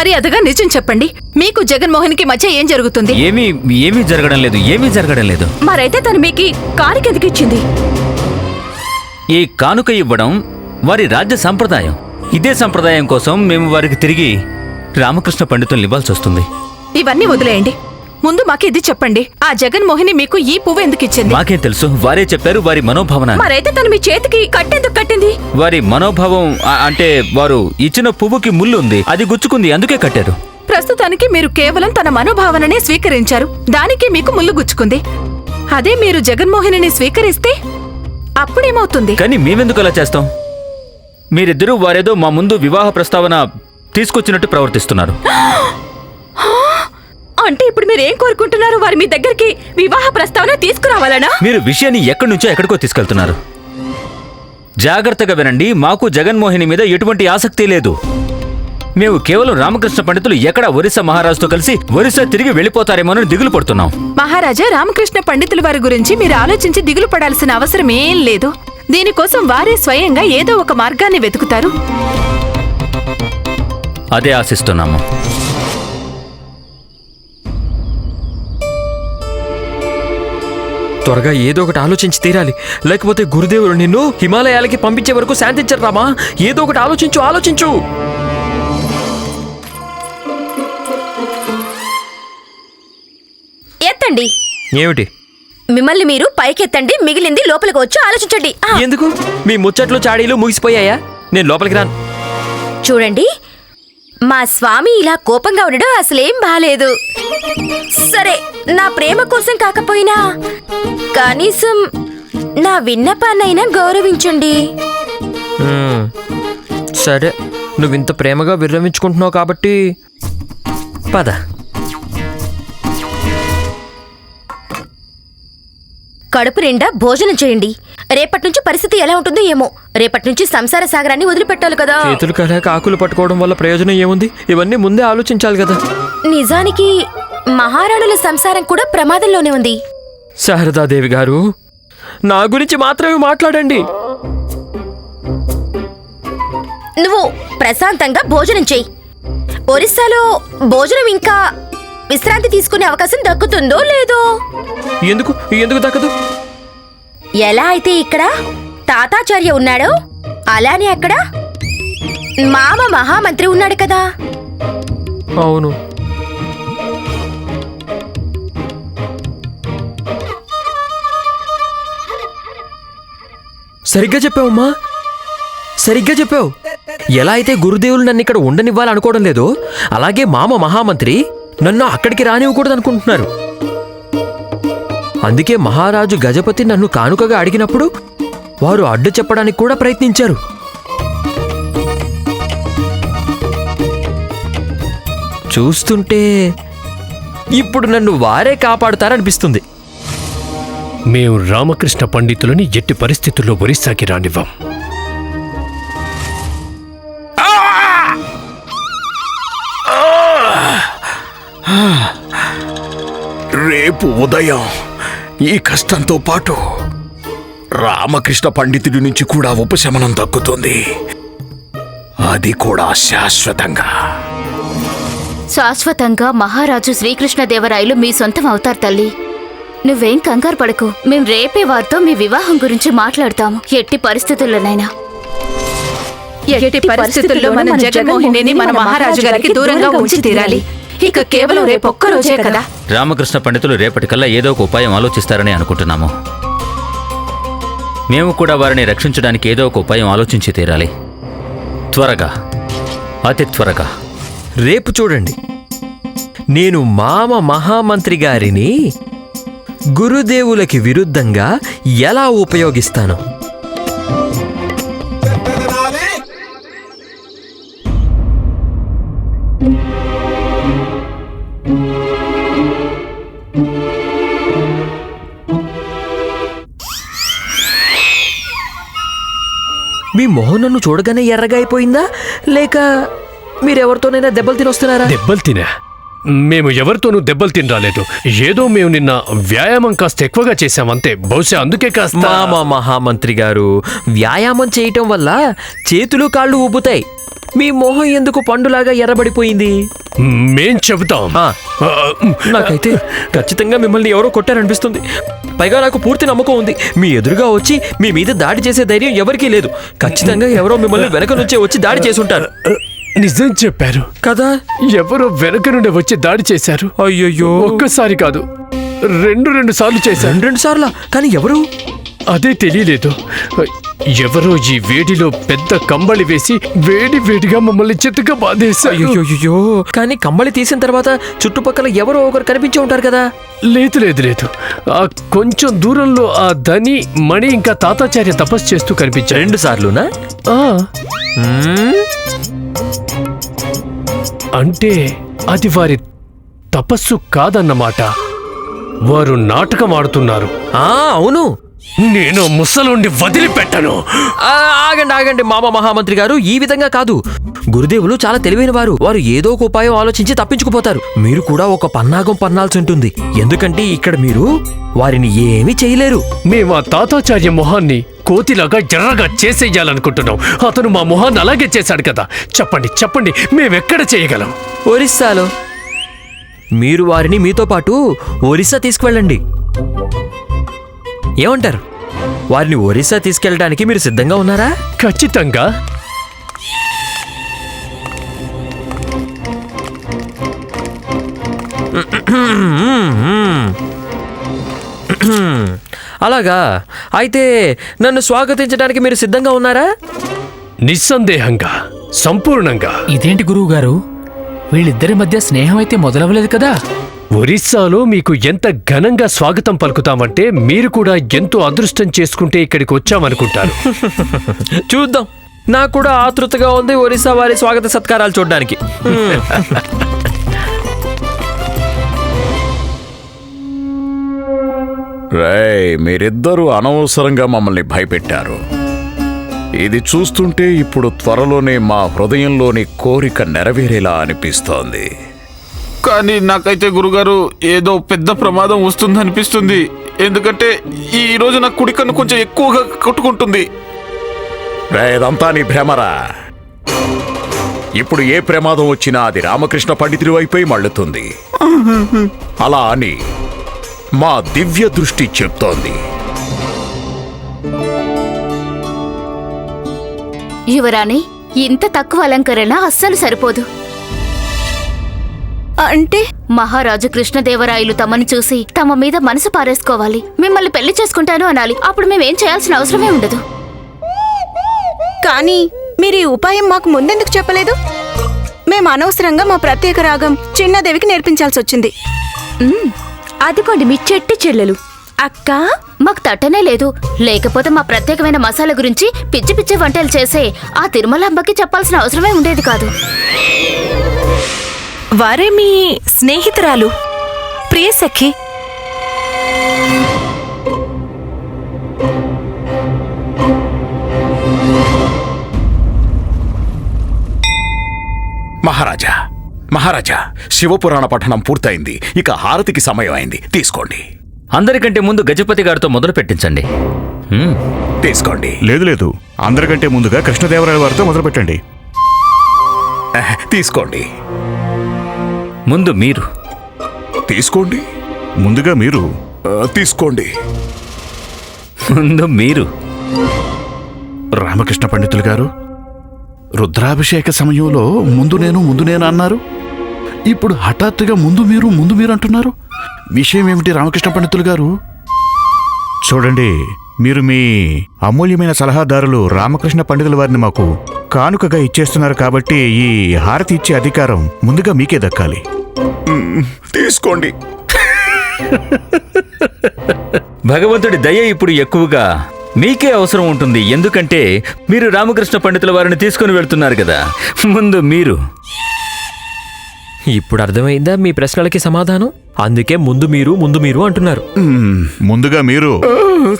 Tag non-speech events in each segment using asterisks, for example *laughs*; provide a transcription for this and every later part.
మర్యాదగా నిజం చెప్పండి. మీకు జగన్మోహన్కి మధ్య ఏం జరుగుతుంది? ఏమీ ఏమీ జరగడం లేదు ఏమీ జరగడం లేదు. మరైతే తను మీకు కానుక ఎందుకు ఇచ్చింది? ఈ కానుక ఇవ్వడం వారి రాజ్య సంప్రదాయం. ఇదే సంప్రదాయం కోసం మేము వారికి తిరిగి రామకృష్ణ పండితుల్ని ఇవ్వాల్సి వస్తుంది. ఇవన్నీ వదిలేయండి. ముందు మాకు ఇది చెప్పండి. ఆ జగన్మోహిని మీకు ఈ పువ్వు ఎందుకు ఇచ్చింది? మాకేం తెలుసు వారే చెప్పారు వారి మనోభావన. మరైతే తను మీ చేతికి కట్టెందుకు కట్టింది? వారి మనోభావం ఆ- అంటే వారు ఇచ్చిన పువ్వుకి ముళ్ళు ఉంది అది గుచ్చుకుంది అందుకే కట్టారు. ప్రస్తుతానికి మీరు కేవలం తన మనోభావననే స్వీకరించారు. దానికి మీకు ముళ్ళు గుచ్చుకుంది. అదే మీరు జగన్మోహిని స్వీకరిస్తే అప్పుడేమవుతుంది? కానీ మేమెందుకు అలా చేస్తాం? మీరిద్దరూ వారేదో మా ముందు వివాహ ప్రస్తావన తీసుకొచ్చినట్టు ప్రవర్తిస్తున్నారు. *gasps* అంటే ఇప్పుడు మీరు ఏం కోరుకుంటున్నారు? వారి మీ దగ్గరికి వివాహ ప్రస్తావన తీసుకురావాలనా? మీరు విషయాన్ని ఎక్కడి నుంచో ఎక్కడికో తీసుకెళ్తున్నారు. జాగ్రత్తగా వినండి మాకు జగన్మోహిని మీద ఎటువంటి ఆసక్తి లేదు. మేము కేవలం రామకృష్ణ పండితులు ఎక్కడ ఒరిస్సా మహారాజుతో కలిసి ఒరిస్సా తిరిగి వెళ్ళిపోతారేమోనని దిగులు పడుతున్నాం. మహారాజా రామకృష్ణ పండితుల వారి గురించి మీరు ఆలోచించి దిగులు పడాల్సిన అవసరం ఏం లేదు. దీనికోసం వారే స్వయంగా ఏదో ఒక మార్గాన్ని వెతుకుతారు. అదే ఆశిస్తున్నాము. త్వరగా ఏదో ఒకటి ఆలోచించి తీరాలి. లేకపోతే గురుదేవుడు నిన్ను హిమాలయాలకి పంపించే వరకు శాంతించరు రామా. ఏదో ఒకటి ఆలోచించు ఆలోచించు. ఎత్తండి. ఏమిటి? మిమ్మల్ని మీరు పైకెత్తండి మిగిలింది లోపలికి వచ్చి ఆలోచించండి. ఎందుకు? మీ ముచ్చట్లు చాడీలు ముగిసిపోయాయా? నేను లోపలికి రాను. చూడండి మా స్వామి ఇలా కోపంగా ఉండడం అసలేం బాలేదు. సరే నా ప్రేమ కోసం కాకపోయినా కనీసం నా విన్నపాన్నైనా గౌరవించండి. మ్మ్. సరే నువ్వు ఇంత ప్రేమగా విరమించుకుంటున్నావు కాబట్టి పద. కడుపు నిండా భోజనం చేయండి. రేపటి నుంచి పరిస్థితి ఎలా ఉంటుందో ఏమో. రేపటి నుంచి సంసార సాగరాన్ని వదిలిపెట్టాలి కదా. చేతులు కలక ఆకులు పట్టుకోవడం వల్ల ప్రయోజనం ఏముంది? ఇవన్నీ ముందే ఆలోచించాలి కదా. నిజానికి మహారాణుల సంసారం కూడా ప్రమాదంలోనే ఉంది. శారదాదేవి గారు నా గురించి మాత్రమే మాట్లాడండి. నువ్వు ప్రశాంతంగా భోజనం చెయ్యి ఒరిస్సాలో భోజనం ఇంకా విశ్రాంతి తీసుకునే అవకాశం దక్కుతుందో లేదో? ఎందుకు? ఎందుకు దక్కదు? ఎలా అయితే ఇక్కడ తాతాచార్య ఉన్నాడో అలానే అక్కడ మామ మహామంత్రి ఉన్నాడు కదా. అవును. సరిగ్గా చెప్పావమ్మా సరిగ్గా చెప్పావు. ఎలా అయితే గురుదేవులు నన్ను ఇక్కడ ఉండనివ్వాలనుకోవడం లేదో అలాగే మామ మహామంత్రి నన్ను అక్కడికి రానివ్వకూడదు అనుకుంటున్నారు అందుకే మహారాజు గజపతి నన్ను కానుకగా అడిగినప్పుడు వారు అడ్డు చెప్పడానికి కూడా ప్రయత్నించారు. చూస్తుంటే ఇప్పుడు నన్ను వారే కాపాడుతారనిపిస్తుంది. మేము రామకృష్ణ పండితులని ఎట్టి పరిస్థితుల్లో ఒరిస్సాకి రానివ్వం. రేపు ఉదయం ఈ కష్టంతో పాటు రామకృష్ణ పండితుడి నుంచి కూడా ఉపశమనం దక్కుతుంది. అది కూడా శాశ్వతంగా. శాశ్వతంగా మహారాజు శ్రీకృష్ణదేవరాయలు మీ సొంతం అవుతారు తల్లి. నువ్వేం కంగారు పడకు. మేం రేపే వారితో మీ వివాహం గురించి మాట్లాడతాము. ఎట్టి పరిస్థితుల్లోనైనా. ఎట్టి పరిస్థితుల్లో మనం జగన్మోహిని మన మహారాజు గారికి దూరంగా ఉంచి తీరాలి. ఇక కేవలం రేపొక్క రోజే కదా. రామకృష్ణ పండితులు రేపటికల్లా ఏదో ఒక ఉపాయం ఆలోచిస్తారని అనుకుంటున్నాము. మేము కూడా వారిని రక్షించడానికి ఏదో ఒక ఉపాయం ఆలోచించి తీరాలి. త్వరగా అతి త్వరగా. రేపు చూడండి. నేను మామ మహామంత్రి గారిని గురుదేవులకి విరుద్ధంగా ఎలా ఉపయోగిస్తాను? నన్ను చూడగానే ఎర్రగా అయిపోయిందా? లేక మీరెవరితోనైనా దెబ్బలు తినొస్తున్నారా? దెబ్బలు తినా? మేము ఎవరితోనూ దెబ్బలు తిని రాలేదు. ఏదో మేము నిన్న వ్యాయామం కాస్త ఎక్కువగా చేశామంతే. బహుశా అందుకే కాస్త మామ మహామంత్రి గారు వ్యాయామం చేయటం వల్ల చేతులు కాళ్ళు ఉబ్బుతాయి మీ మొహం ఎందుకు పండులాగా ఎర్రబడిపోయింది? మేం చెబుతాం. నాకైతే ఖచ్చితంగా మిమ్మల్ని ఎవరో కొట్టారనిపిస్తుంది. పైగా నాకు పూర్తి నమ్మకం ఉంది. మీ ఎదురుగా వచ్చి మీ మీద దాడి చేసే ధైర్యం ఎవరికీ లేదు. ఖచ్చితంగా ఎవరో మిమ్మల్ని వెనక నుంచే వచ్చి దాడి చేసుంటారు నిజం చెప్పారు. కదా? ఎవరో వెనక నుండి వచ్చి దాడి చేశారు. అయ్యయ్యో. ఒక్కసారి కాదు రెండు రెండు సార్లు చేశారు. రెండు సార్లా? కానీ ఎవరు? అదే తెలియలేదు. ఎవరో ఈ వేడిలో పెద్ద కంబళి వేసి వేడి వేడిగా మమ్మల్ని చిత్తగా బాధేశారు. అయ్యో కానీ కమ్మలి తీసిన తర్వాత చుట్టుపక్కల ఎవరో ఒకరు కనిపించి ఉంటారు కదా. లేదు లేదు లేదు. ఆ కొంచెం దూరంలో ఆ ధని మణి ఇంకా తాతాచార్య తపస్సు చేస్తూ కనిపించారు. రెండు సార్లునా. అంటే అది వారి తపస్సు కాదన్నమాట. వారు నాటకం ఆడుతున్నారు. ఆ అవును. నేను ముసలుండి వదిలిపెట్టను. ఆగండి ఆగండి మామ మహామంత్రి గారు. ఈ విధంగా కాదు. గురుదేవులు చాలా తెలివైన వారు. వారు ఏదో ఒక ఉపాయం ఆలోచించి తప్పించుకుపోతారు. మీరు కూడా ఒక పన్నాగం పన్నాల్సి ఉంటుంది. ఎందుకంటే ఇక్కడ మీరు వారిని ఏమీ చేయలేరు. మేము ఆ తాతాచార్య మొహాన్ని కోతిలాగా ఎర్రగా చేసేయాలనుకుంటున్నాం. అతను మా మొహాన్ని అలాగే చేశాడు కదా. చెప్పండి చెప్పండి మేమెక్కడ చేయగలం? ఒరిస్సాలో మీరు వారిని మీతో పాటు ఒరిస్సా తీసుకువెళ్ళండి. ఏమంటారు? వారిని ఒరిస్సా తీసుకెళ్ళడానికి మీరు సిద్ధంగా ఉన్నారా? ఖచ్చితంగా. అలాగా. అయితే నన్ను స్వాగతించడానికి మీరు సిద్ధంగా ఉన్నారా? నిస్సందేహంగా. సంపూర్ణంగా. ఇదేంటి గురువుగారు? వీళ్ళిద్దరి మధ్య స్నేహం అయితే మొదలవ్వలేదు కదా? ఒరిస్సాలో మీకు ఎంత ఘనంగా స్వాగతం పలుకుతామంటే మీరు కూడా ఎంతో అదృష్టం చేసుకుంటే ఇక్కడికి వచ్చామనుకుంటారు. *laughs* చూద్దాం. నాకు కూడా ఆతృతగా ఉంది ఒరిస్సా వారి స్వాగత సత్కారాలు చూడడానికి. రేయ్ మీరిద్దరూ అనవసరంగా మమ్మల్ని భయపెట్టారు. ఇది చూస్తుంటే ఇప్పుడు త్వరలోనే మా హృదయంలోని కోరిక నెరవేరేలా అనిపిస్తోంది. కానీ నాకైతే గురుగారు ఏదో పెద్ద ప్రమాదం వస్తుందనిపిస్తుంది. ఎందుకంటే ఈ రోజు నా కుడి కన్ను కొంచెం ఎక్కువగా కొట్టుకుంటుంది. రే ఇదంతా నీ భ్రమరా. ఇప్పుడు ఏ ప్రమాదం వచ్చినా అది రామకృష్ణ పండితుడి వైపే మళ్ళుతుంది. అలా అని మా దివ్య దృష్టి చెప్తోంది. యువరాణి ఇంత తక్కువ అలంకరణ అస్సలు సరిపోదు. అంటే? మహారాజు కృష్ణదేవరాయలు తమని చూసి తమ మీద మనసు పారేసుకోవాలి. మిమ్మల్ని పెళ్ళి చేసుకుంటాను అనాలి. అప్పుడు మేమేం చేయాల్సిన అవసరమే ఉండదు. కానీ మీరు ఈ ఉపాయం మాకు ముందెందుకు చెప్పలేదు? మేము అనవసరంగా మా ప్రత్యేక రాగం చిన్నదేవికి నేర్పించాల్సి వచ్చింది. అదిగోండి మీ చెట్టి చెల్లెలు. అక్క? మాకు తట్టనే లేదు. లేకపోతే మా ప్రత్యేకమైన మసాలా గురించి పిచ్చి పిచ్చి వంటలు చేసే ఆ తిరుమలాంబకి చెప్పాల్సిన అవసరమే ఉండేది కాదు. వారే మీ స్నేహితురాలు? ప్రియసఖి మహారాజా మహారాజా శివపురాణ పఠనం పూర్తయింది. ఇక హారతికి సమయం అయింది. తీసుకోండి. అందరికంటే ముందు గజపతి గారితో మొదలు పెట్టించండి. హ్మ్. తీసుకోండి. లేదు లేదు. అందరికంటే ముందుగా కృష్ణదేవరాయల వారితో మొదలు పెట్టండి తీసుకోండి. ముందు మీరు. తీసుకోండి. ముందుగా మీరు ఆ, తీసుకోండి. ముందు మీరు. రామకృష్ణ పండితులు గారు రుద్రాభిషేక సమయంలో ముందు నేను ముందు నేను అన్నారు. ఇప్పుడు హఠాత్తుగా ముందు మీరు ముందు మీరు అంటున్నారు. విషయం ఏమిటి రామకృష్ణ పండితులు గారు? చూడండి మీరు మీ అమూల్యమైన సలహాదారులు రామకృష్ణ పండితుల వారిని మాకు కానుకగా ఇచ్చేస్తున్నారు కాబట్టి ఈ హారతి ఇచ్చే అధికారం ముందుగా మీకే దక్కాలి. తీసుకోండి. భగవంతుడి దయ ఇప్పుడు ఎక్కువగా మీకే అవసరం ఉంటుంది. ఎందుకంటే మీరు రామకృష్ణ పండితుల వారిని తీసుకుని వెళ్తున్నారు కదా. ముందు మీరు. ఇప్పుడు అర్థమైందా మీ ప్రశ్నలకి సమాధానం? అందుకే ముందు మీరు ముందు మీరు అంటున్నారు. ముందుగా మీరు.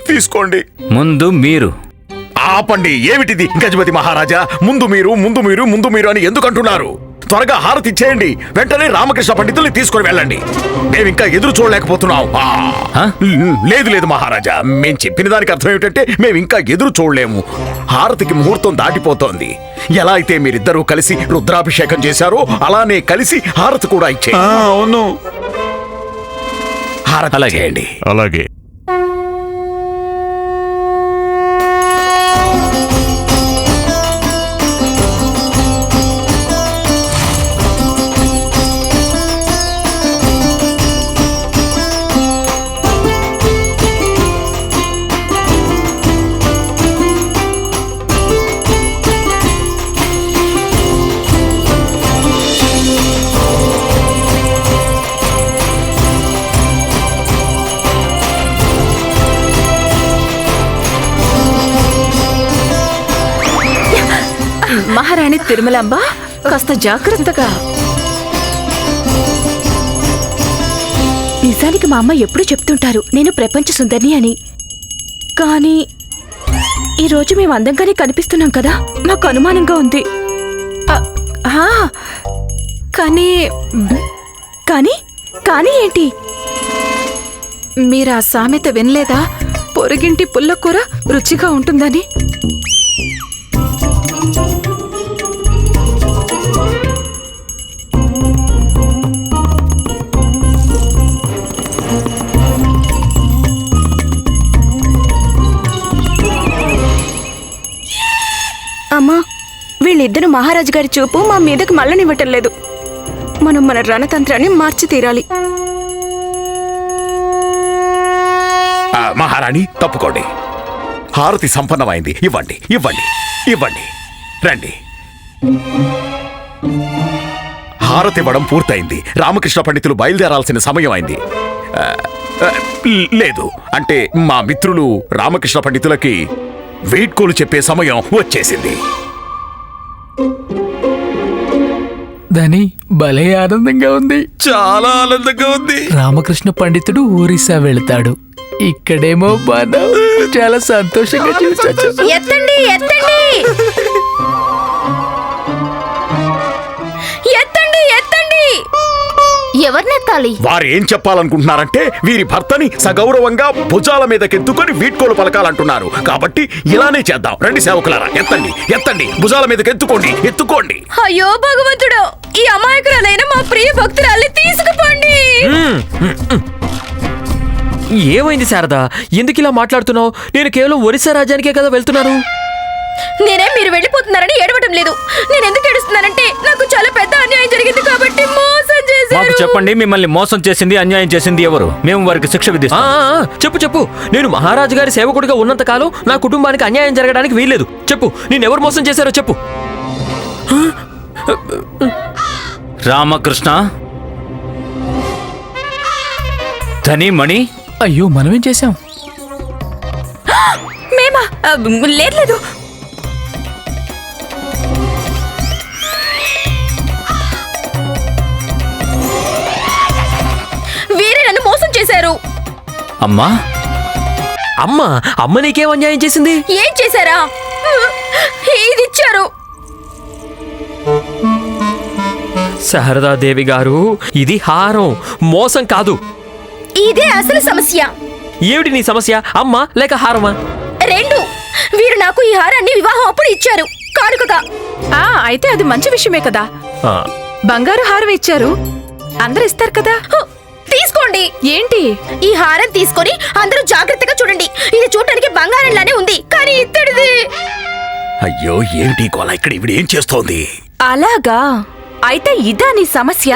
తీసుకోండి. ముందు మీరు. ఆపండి ఏమిటిది? గజపతి మహారాజా ముందు మీరు ముందు మీరు ముందు మీరు అని ఎందుకు అంటున్నారు? త్వరగా హారతి ఇచ్చేయండి వెంటనే రామకృష్ణ పండితుల్ని తీసుకొని వెళ్ళండి. మేము ఇంకా ఎదురు చూడలేకపోతున్నాం? లేదు లేదు మహారాజా మేం చెప్పిన దానికి అర్థం ఏమిటంటే మేము ఇంకా ఎదురు చూడలేము. హారతికి ముహూర్తం దాటిపోతోంది. ఎలా అయితే మీరిద్దరూ కలిసి రుద్రాభిషేకం చేశారో అలానే కలిసి హారతి కూడా ఇచ్చే ఆ, అవును. హారతి అలాగే. చేయండి. అలాగే. తిరుమలాంబ? కాస్త జాగ్రత్తగా. నిజానికి మా అమ్మ ఎప్పుడూ చెప్తుంటారు నేను ప్రపంచ సుందరిని అని. కానీ ఈరోజు మేము అందంగానే కనిపిస్తున్నాం కదా నాకు అనుమానంగా ఉంది. కానీ కానీ కానీ ఏంటి? మీరు ఆ సామెత వినలేదా? పొరుగింటి పుల్లకూర రుచిగా ఉంటుందని. అమ్మా వీళ్ళిద్దరు మహారాజు గారి చూపు మా మీదకి మళ్ళనివ్వటం లేదు మనం మన రణతంత్రాన్ని మార్చి తీరాలి మహారాణి తప్పుకోండి. హారతి సంపన్నమైంది. ఇవ్వండి ఇవ్వండి ఇవ్వండి. రండి. హారతి ఇవ్వడం పూర్తయింది. రామకృష్ణ పండితులు బయలుదేరాల్సిన సమయం అయింది లేదు. అంటే మా మిత్రులు రామకృష్ణ పండితులకి వీడ్కోలు చెప్పే సమయం వచ్చేసింది. దాని భలే ఆనందంగా ఉంది. చాలా ఆనందంగా ఉంది. రామకృష్ణ పండితుడు ఒరిస్సా వెళ్తాడు. ఇక్కడేమో మనం చాలా సంతోషంగా చూసొచ్చు ఎత్తండి ఎత్తండి. ఎవరినెత్తాలి వారు ఏం చెప్పాలనుకుంటున్నారంటే వీరి భర్తని సగౌరవంగా భుజాల మీదకెత్తుకొని వీడ్కోలు పలకాలంటున్నారు. కాబట్టి ఇలానే చేద్దాం. రండి సేవకులారా ఎత్తండి ఎత్తండి. భుజాల మీదకి ఎత్తుకోండి. ఎత్తుకోండి అయ్యో భగవంతుడు ఈ అమాయకురాలైన మా ప్రియ భక్తురాల్ని తీసుకుపోండి. ఏమైంది శారదా? ఎందుకు ఇలా మాట్లాడుతున్నావు? నేను కేవలం ఒరిస్సా రాజ్యానికే కదా వెళ్తున్నాను. నేనేం మీరు వెళ్ళిపోతున్నారని ఏడవటం లేదు. నేను ఎందుకు ఏడుస్తున్నానంటే నాకు చాలా పెద్ద అన్యాయం జరిగింది కాబట్టి మోసం మాకు చేశారు చెప్పండి మిమ్మల్ని మోసం చేసింది అన్యాయం చేసింది ఎవరు? మేము వారికి శిక్ష విధిస్తాం. చెప్పు చెప్పు. నేను మహారాజు గారి సేవకుడిగా ఉన్నంత కాలం నా కుటుంబానికి అన్యాయం జరగడానికి వీల్లేదు. చెప్పు నేను ఎవరు మోసం చేశారో చెప్పు. రామకృష్ణ? ధని మణి అయ్యో మనమేం చేశాం? మేమా? లేదు లేదు. అమ్మా? అమ్మ అమ్మ నీకేం అన్యాయం చేసింది? ఏం చేశారా? ఇది ఇచ్చారు శారదాదేవి గారు ఇది హారం మోసం కాదు. ఇదే అసలు సమస్య. ఏమిటి నీ సమస్య? అమ్మ లేక హారమా? రెండు. వీరు నాకు ఈ హారాన్ని వివాహం అప్పుడు ఇచ్చారు. కానుకగా. ఆ అయితే అది మంచి విషయమే కదా. ఆ, బంగారు హారం ఇచ్చారు. అందరు ఇస్తారు కదా? తీసుకోండి. ఏంటి? ఈ హారం తీసుకొని అందరూ జాగ్రత్తగా చూడండి. ఇది చూడటానికి బంగారంలానే ఉంది. కానీ ఇత్తడిది. అయ్యో ఏమిటి కోల ఇక్కడ ఇవిడ ఏం చేస్తోంది? అలాగా. అయితే ఇదా నీ సమస్య?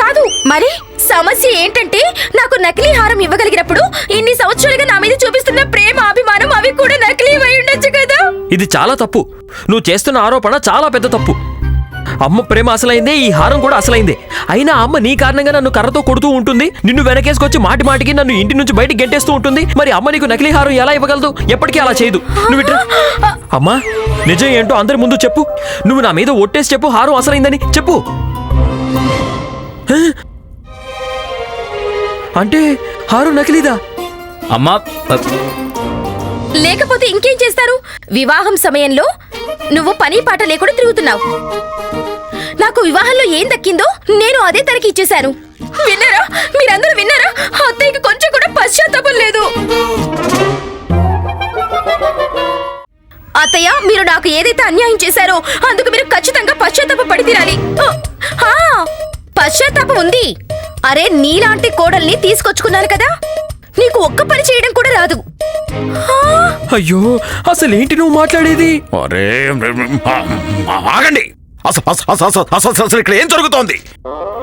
కాదు. మరి సమస్య ఏంటంటే నాకు నకిలీ హారం ఇవ్వగలిగినప్పుడు ఇన్ని సంవత్సరాలుగా నా మీద చూపిస్తున్న ప్రేమ అభిమానం అవి కూడా నకిలీ అయి ఉండొచ్చు కదా. ఇది చాలా తప్పు. నువ్వు చేస్తున్న ఆరోపణ చాలా పెద్ద తప్పు. అమ్మ ప్రేమ అసలైందే ఈ హారం కూడా అసలైందే. అయినా అమ్మ నీ కారణంగా నన్ను కర్రతో కొడుతూ ఉంటుంది నిన్ను వెనకేసుకొచ్చి మాటి మాటికి నన్ను ఇంటి నుంచి బయటికి గెంటేస్తూ ఉంటుంది మరి అమ్మ నీకు నకిలీ హారం ఎలా ఇవ్వగలదు? ఎప్పటికీ అలా చేయదు. నువ్వు ఇట్రా. అమ్మా నిజం ఏంటో అందరి ముందు చెప్పు. నువ్వు నా మీద ఒట్టేసి చెప్పు హారం అసలైందని చెప్పు? అంటే హారం నకిలీదా? అమ్మా లేకపోతే ఇంకేం చేస్తారు? వివాహం సమయంలో నువ్వు పని పాట లేకుండా తిరుగుతున్నావు. నాకు వివాహంలో ఏం దక్కిందో నేను అదే తనకి ఇచ్చేశాను. విన్నారా? మీరందరూ విన్నారా? అత్తయ్యకి కొంచెం కూడా పశ్చాత్తాపం లేదు. అత్తయ్య మీరు నాకు ఏదైతే అన్యాయం చేశారో అందుకు మీరు ఖచ్చితంగా పశ్చాత్తాప పడి తీరాలి. పశ్చాత్తాపం ఉంది. అరే నీలాంటి కోడల్ని తీసుకొచ్చుకున్నాను కదా? నీకు ఒక్క పని చేయడం కూడా రాదు. ఆ, అయ్యో అసలు ఏంటి నువ్వు మాట్లాడేది? అరే ఆగండి. అసలు అసలు ఇక్కడ ఏం జరుగుతోంది?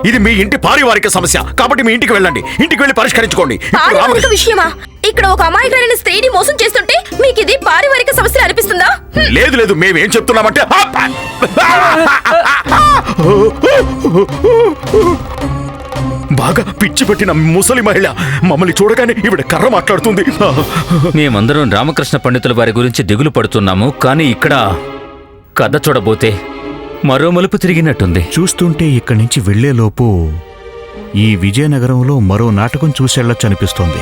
ఇది మీ ఇంటి పారివారిక సమస్య. కాబట్టి మీ ఇంటికి వెళ్ళండి. ఇంటికి వెళ్ళి పరిష్కరించుకోండి. పారివారిక విషయమా? ఇక్కడ ఒక అమాయకులైన స్త్రీని మోసం చేస్తుంటే మీకు ఇది పారివారిక సమస్య అనిపిస్తుందా? లేదు లేదు మేమేం చెప్తున్నామంటే ఆ! *laughs* బాగా పిచ్చి పెట్టిన ముసలి మహిళ మమ్మల్ని చూడగానే ఈవిడ కర్ర మాట్లాడుతుంది. మేమందరం రామకృష్ణ పండితుల వారి గురించి దిగులు పడుతున్నాము కానీ ఇక్కడ కథ చూడబోతే మరో మలుపు తిరిగినట్టుంది. చూస్తుంటే ఇక్కడి నుంచి వెళ్ళేలోపు ఈ విజయనగరంలో మరో నాటకం చూసేళ్ళొచ్చు అనిపిస్తోంది.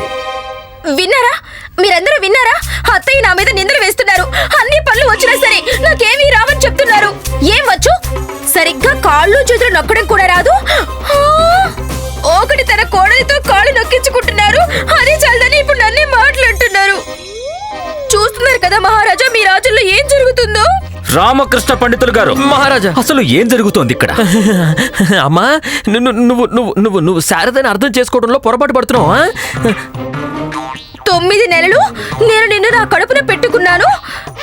విన్నారా? మీరందరూ విన్నారా? అత్తయ్య నా మీద నిందలు వేస్తున్నారు. అన్ని పనులు వచ్చినా సరే నాకేమీ రావని చెప్తున్నారు. ఏం వచ్చు? సరిగ్గా కాళ్ళు చేతులు నొక్కడం కూడా రాదు. ఆ! ఒకటి తన కోడలితో కాళ్ళు నొక్కించుకుంటున్నారు. అది చాలని ఇప్పుడు నన్నే మాట్లాడుతున్నారు. చూస్తున్నారు కదా మహారాజా మీ రాజుల్లో ఏం జరుగుతుందో? రామకృష్ణ పండితులు గారు మహారాజా. అసలు ఏం జరుగుతోంది ఇక్కడ? *laughs* అమ్మా నువ్వు నువ్వు నువ్వు నువ్వు నువ్వు శారదని అర్థం చేసుకోవడంలో పొరపాటు పడుతున్నావు? తొమ్మిది నెలలు నేను నిన్ను నా కడుపున పెట్టుకున్నాను.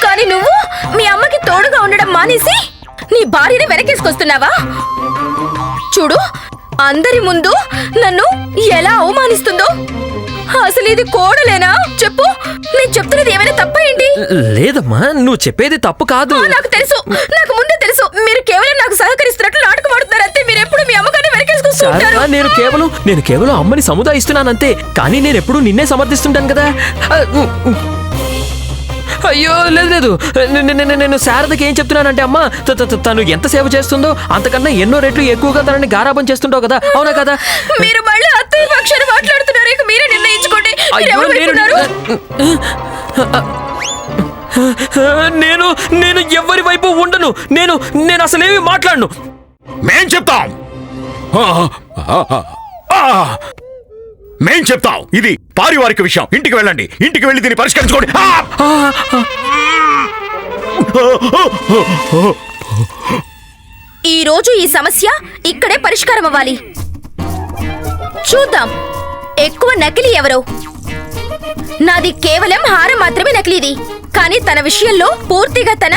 కానీ నువ్వు మీ అమ్మకి తోడుగా ఉండడం మానేసి నీ భార్యని వెనకేసుకొస్తున్నావా? చూడు అందరి ముందు నన్ను ఎలా అవమానిస్తుందో? అసలు ఇది కోడలేనా? చెప్పు. నేను చెప్తున్నది ఏమైనా తప్ప ఏంటి? లేదమ్మా నువ్వు చెప్పేది తప్పు కాదు. నాకు తెలుసు. నాకు ముందే తెలుసు. మీరు కేవలం నాకు సహకరిస్తున్నట్లు నాటకం ఆడుతున్నారు. అంతే మీరు ఎప్పుడు మీ అమ్మగారిని వెనకేసుకొస్తూ ఉంటారు. శారదా, నేను కేవలం నేను కేవలం అమ్మని సముదాయిస్తున్నానంతే కానీ నేను ఎప్పుడూ నిన్నే సమర్థిస్తుంటాను కదా. అయ్యో లేదు లేదు. నేను శారదకి ఏం చెప్తున్నానంటే అమ్మా తను ఎంత సేవ చేస్తుందో అంతకన్నా ఎన్నో రెట్లు ఎక్కువగా తనని గారాబం చేస్తుంటావు కదా. అవునా కదా? మీరు మళ్ళీ అత్తయ్య పక్షాన్ని మాట్లాడుతున్నారు ఇక మీరే నిర్ణయించుకోండి. నేను? నేను ఎవరి వైపు ఉండను? నేను నేను అసలేమి మాట్లాడను. మేం చెప్తాం. మేం చెప్తాం. ఇది పారివారిక విషయం. ఇంటికి వెళ్ళండి. ఇంటికి వెళ్ళి దీన్ని పరిష్కరించుకోండి. ఈ రోజు ఈ సమస్య ఇక్కడే పరిష్కారం అవ్వాలి చూద్దాం. ఎక్కువ నకిలీ ఎవరో? నాది కేవలం హారం మాత్రమే నకిలీది. కానీ తన విషయంలో పూర్తిగా తన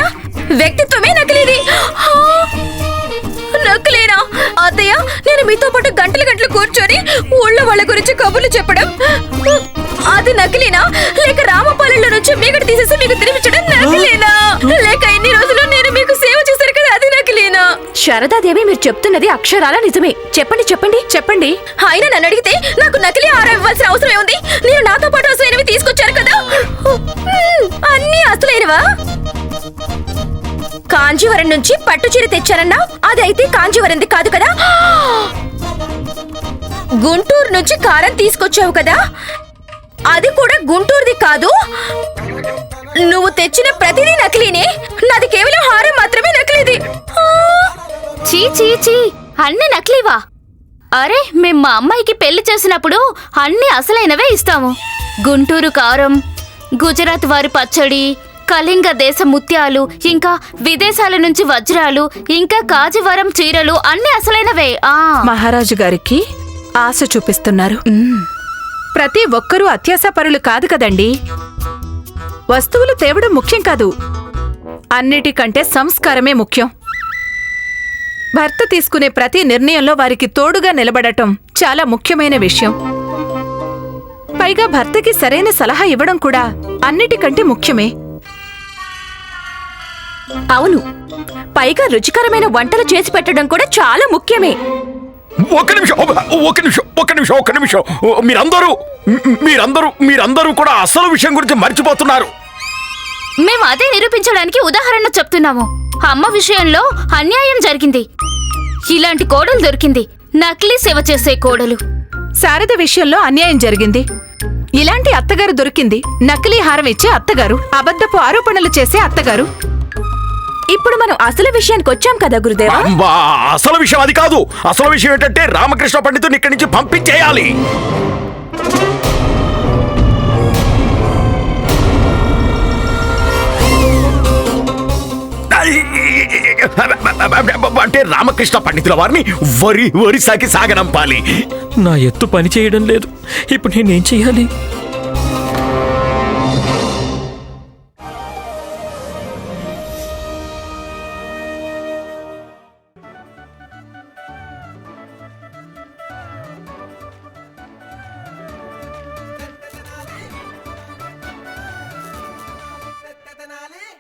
వ్యక్తిత్వమే నకిలీది. హా! నకిలీనా అత్తయ్య నేను మీతో పాటు గంటలు గంటలు కూర్చొని ఊళ్ళో వాళ్ళ గురించి కబుర్లు చెప్పడం? అది నకిలీనా? లేక రామపాలెంలో నుంచి మీగడ తీసేసి మీకు తినిపించడం నకిలీనా? లేక ఇన్ని రోజులు నేను మీకు సేవ చేశాను కదా అది నకిలీనా? శారదాదేవి మీరు చెప్తున్నది అక్షరాల నిజమే. చెప్పండి చెప్పండి చెప్పండి. ఆయన నన్ను అడిగితే నాకు నకిలీ హారం ఇవ్వాల్సిన అవసరం ఏముంది నేను నాతో పాటు అసలైనవి తీసుకొచ్చారు కదా. అన్నీ అసలైనవా? కాంజీవరం నుంచి పట్టు చీర తెచ్చానన్నా. అదైతే కాంజీవరంది కాదు కదా. గుంటూరు నుంచి కారం తీసుకొచ్చావు కదా. అది కూడా గుంటూరుది కాదు. నువ్వు తెచ్చిన ప్రతిదీ నకిలీనే. నాది కేవలం హారం మాత్రమే నకిలీది. చీ చీ చీ. అన్ని నకిలీవా? అరే మేం మా అమ్మాయికి పెళ్ళి చేసినప్పుడు అన్ని అసలైనవే ఇస్తాము. గుంటూరు కారం గుజరాత్ వారి పచ్చడి కళింగ దేశ ముత్యాలు ఇంకా విదేశాల నుంచి వజ్రాలు ఇంకా కాజివరం చీరలు అన్ని అసలైనవే. ఆ. మహారాజు గారికి ఆశ చూపిస్తున్నారు. ప్రతి ఒక్కరూ అత్యాసపరులు కాదు కదండి. వస్తువులు తేవడం ముఖ్యం కాదు. అన్నిటికంటే సంస్కారమే ముఖ్యం. భర్త తీసుకునే ప్రతి నిర్ణయంలో వారికి తోడుగా నిలబడటం చాలా ముఖ్యమైన విషయం. పైగా భర్తకి సరైన సలహా ఇవ్వడం కూడా అన్నిటికంటే ముఖ్యమే. అవును. పైగా రుచికరమైన వంటలు చేసి పెట్టడం కూడా చాలా ముఖ్యమే. ఒక్క నిమిషం ఒక్క నిమిషం ఒక్క నిమిషం ఒక్క నిమిషం. మీరందరూ మీరందరూ మీరందరూ కూడా అసలు విషయం గురించి మర్చిపోతున్నారు. మేము అదే నిరూపించడానికి ఉదాహరణ చెప్తున్నాము. అమ్మ విషయంలో అన్యాయం జరిగింది. ఇలాంటి కోడలు దొరికింది. నకిలీ సేవ చేసే కోడలు. శారద విషయంలో అన్యాయం జరిగింది. ఇలాంటి అత్తగారు దొరికింది. నకిలీ హారం ఇచ్చే అత్తగారు. అబద్ధపు ఆరోపణలు చేసే అత్తగారు. ఇప్పుడు మనం అసలు విషయానికి వచ్చాం కదా గురుదేవా? అమ్మా, అసలు విషయం అది కాదు. అసలు విషయం ఏంటంటే రామకృష్ణ పండితుని ఇక్కడి నుంచి పంపించేయాలి. అంటే రామకృష్ణ పండితుల వారిని వరి వరిసాకి సాగనంపాలి. నా ఎత్తు పని చేయడం లేదు. ఇప్పుడు నేనేం చెయ్యాలి